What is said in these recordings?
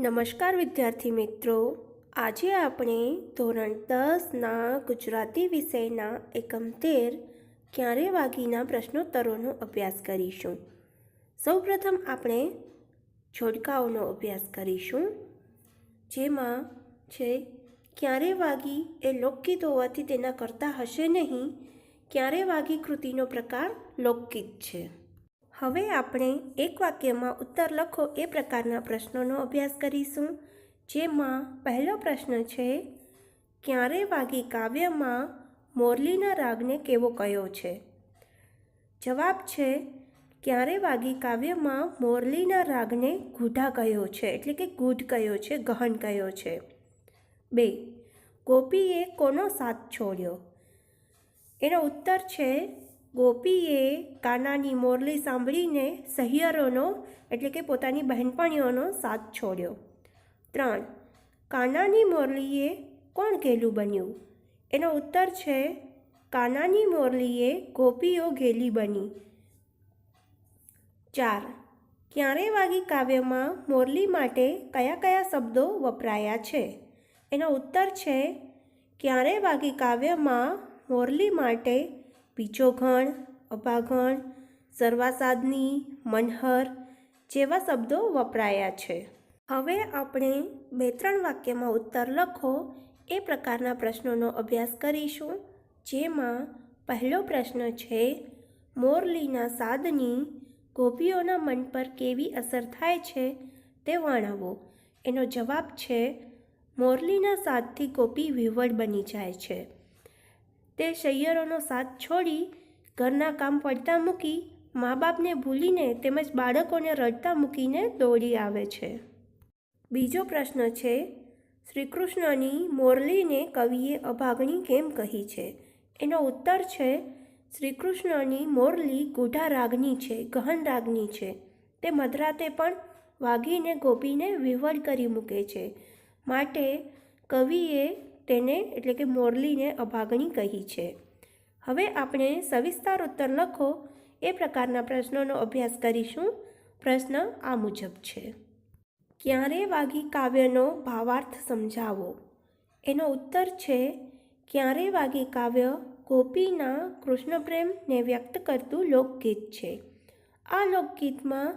નમસ્કાર વિદ્યાર્થી મિત્રો. આજે આપણે ધોરણ દસના ગુજરાતી વિષયના એકમ તેર ક્યારે વાગીના પ્રશ્નોત્તરોનો અભ્યાસ કરીશું. સૌપ્રથમ આપણે જોડકાઓનો અભ્યાસ કરીશું. જેમાં છે, ક્યારે વાગી એ લોકગીત હોવાથી તેના કરતા હશે નહીં, ક્યારે વાગી કૃતિનો પ્રકાર લોકગીત છે. હવે આપણે એક વાક્યમાં ઉત્તર લખો એ પ્રકારના પ્રશ્નોનો અભ્યાસ કરીશું, જેમાં પહેલો પ્રશ્ન છે, ક્યારે વાગી કાવ્યમાં મોરલીના રાગને કેવો કયો છે? જવાબ છે, ક્યારે વાગી કાવ્યમાં મોરલીના રાગને ગુઢા કયો છે? એટલે કે ગુઢ કયો છે, ગહન કયો છે. બે, ગોપીએ કોનો સાથ છોડ્યો? એનો ઉત્તર છે ગોપીએ કાનાની મોરલી સાંભળીને સહિયરોનો, એટલે કે પોતાની બહેનપણીઓનો સાથ છોડ્યો. ત્રણ, કાનાની મોરલીએ કોણ ઘેલું બન્યું? એનો ઉત્તર છે, કાનાની મોરલીએ ગોપીઓ ઘેલી બની. ચાર, ક્યારે વાગી કાવ્યમાં મોરલી માટે કયા કયા શબ્દો વપરાયા છે? એનો ઉત્તર છે, ક્યારે વાગી કાવ્યમાં મોરલી માટે બીજોઘણ અપાઘણ સર્વાસાદની મનહર જેવા શબ્દો વપરાયા છે. હવે આપણે બે ત્રણ વાક્યમાં ઉત્તર લખો. એ પ્રકારના પ્રશ્નોનો અભ્યાસ કરીશું. જેમાં પહેલો પ્રશ્ન છે, મોરલીના સાદની ગોપીઓના મન પર કેવી અસર થાય છે તે વર્ણવો. એનો જવાબ છે, મોરલીના સાદથી ગોપી વિવળ બની જાય છે. તે સૈયરોનો સાથ છોડી ઘરના કામ પડતા મૂકી મા બાપને ભૂલીને તેમજ બાળકોને રડતા મૂકીને દોડી આવે છે. બીજો પ્રશ્ન છે, શ્રીકૃષ્ણની મોરલીને કવિએ અભાગણી કેમ કહી છે? એનો ઉત્તર છે, શ્રીકૃષ્ણની મોરલી ગૂઢા રાગની છે, ગહન રાગની છે. તે મધરાતે પણ વાગીને ગોપીને વિવળ કરી મૂકે છે. માટે કવિએ તેને એટલે કે મોરલીને અભાગણી કહી છે. હવે આપણે સવિસ્તાર ઉત્તર લખો. એ પ્રકારના પ્રશ્નોનો અભ્યાસ કરીશું. પ્રશ્ન આ મુજબ છે. ક્યારે વાગી કાવ્યનો ભાવાર્થ સમજાવો? એનો ઉત્તર છે, ક્યારે વાગી કાવ્ય ગોપીના કૃષ્ણ પ્રેમને વ્યક્ત કરતું લોકગીત છે. આ લોકગીતમાં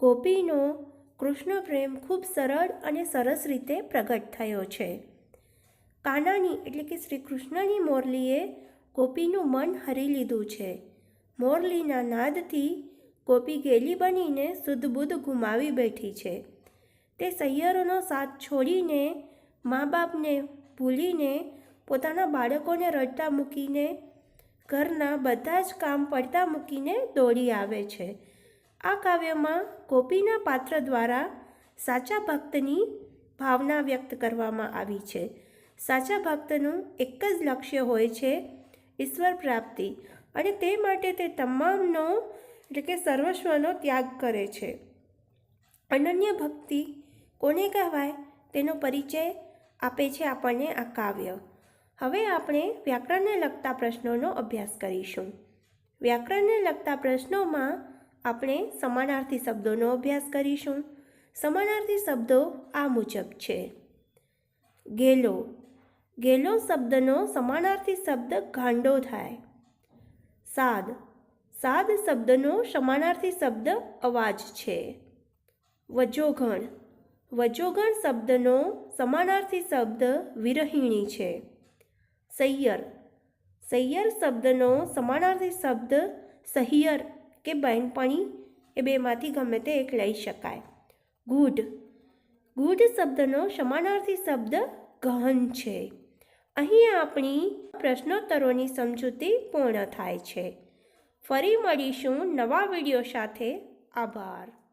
ગોપીનો કૃષ્ણ પ્રેમ ખૂબ સરળ અને સરસ રીતે પ્રગટ થયો છે. કાનાની એટલે કે શ્રી કૃષ્ણની મોરલીએ ગોપીનું મન હરી લીધું છે. મોરલીના નાદથી ગોપી ગેલી બનીને શુદ્ધ બુદ્ધ ગુમાવી બેઠી છે. તે સૈયરોનો સાથ છોડીને મા બાપને ભૂલીને પોતાના બાળકોને રડતા મૂકીને ઘરના બધા જ કામ પડતા મૂકીને દોડી આવે છે. આ કાવ્યમાં ગોપીના પાત્ર દ્વારા સાચા ભક્તની ભાવના વ્યક્ત કરવામાં આવી છે. સાચા ભક્તનું એક જ લક્ષ્ય હોય છે ઈશ્વર પ્રાપ્તિ. અને તે માટે તે તમામનો, એટલે કે સર્વસ્વનો ત્યાગ કરે છે. અનન્ય ભક્તિ કોને કહેવાય? તેનો પરિચય આપે છે આપણને આ કાવ્ય. હવે આપણે વ્યાકરણને લગતા પ્રશ્નોનો અભ્યાસ કરીશું. વ્યાકરણને લગતા પ્રશ્નોમાં આપણે સમાનાર્થી શબ્દોનો અભ્યાસ કરીશું. સમાનાર્થી શબ્દો આ મુજબ છે. ગેલો ગેલો શબ્દનો સમાનાર્થી શબ્દ ગાંડો થાય. સાદ. સાદ શબ્દનો સમાનાર્થી શબ્દ અવાજ છે. વજોગણ. વજોગણ શબ્દનો સમાનાર્થી શબ્દ વિરહિણી છે. સૈયર. સૈયર શબ્દનો સમાનાર્થી શબ્દ સહિયર કે બહેનપણી એ બેમાંથી ગમે તે એક લઈ શકાય. ગુઢ. ગૂઢ શબ્દનો સમાનાર્થી શબ્દ ગહન છે. અહીં આપણી પ્રશ્નોત્તરોની સમજૂતી પૂર્ણ થાય છે. ફરી મળીશું નવા વીડિયો સાથે. આભાર.